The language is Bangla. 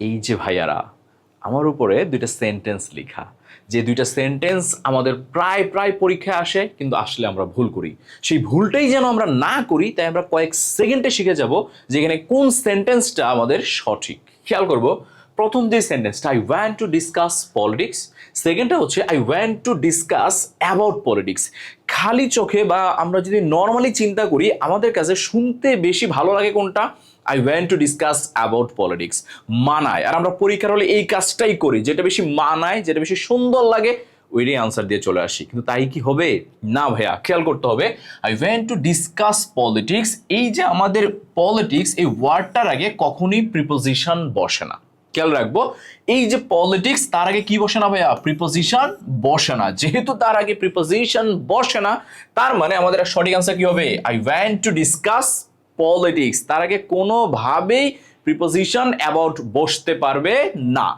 এই যে ভাইয়ারা, আমার উপরে দুইটা সেন্টেন্স লেখা। যে দুইটা সেন্টেন্স আমাদের প্রায় প্রায় পরীক্ষায় আসে, কিন্তু আসলে আমরা ভুল করি। সেই ভুলটাই যেন আমরা না করি, তাই আমরা কয়েক সেকেন্ডে শিখে যাব যেখানে কোন সেন্টেন্সটা আমাদের সঠিক। খেয়াল করব প্রথম যে সেন্টেন্সটা I want to discuss politics সেকেন্ডটা হচ্ছে I want to discuss about politics খালি চোখে বা আমরা যদি নর্মালি চিন্তা করি, আমাদের কাছে শুনতে বেশি ভালো লাগে কোনটা? I want to discuss about politics মানায়। আর আমরা পরীক্ষার হলে এই কাজটাই করি, যেটা বেশি মানায়, যেটা বেশি সুন্দর লাগে, ওইটাই আনসার দিয়ে চলে আসি। কিন্তু তাই কি হবে? না ভাইয়া, খেয়াল করতে হবে। I want to discuss politics এই যে আমাদের পলিটিক্স এই ওয়ার্ডটার আগে কখনোই প্রিপোজিশন বসে না। খেয়াল রাখব। এই যে পলিটিক্স তার আগে কি বসে না ভাইয়া? প্রিপোজিশন বসে না। যেহেতু তার আগে প্রিপোজিশন বসে না, তার মানে আমাদের সঠিক আনসার কি হবে? I want to discuss politics তার আগে কোনোভাবেই প্রিপোজিশন অ্যাবাউট বসতে পারবে না।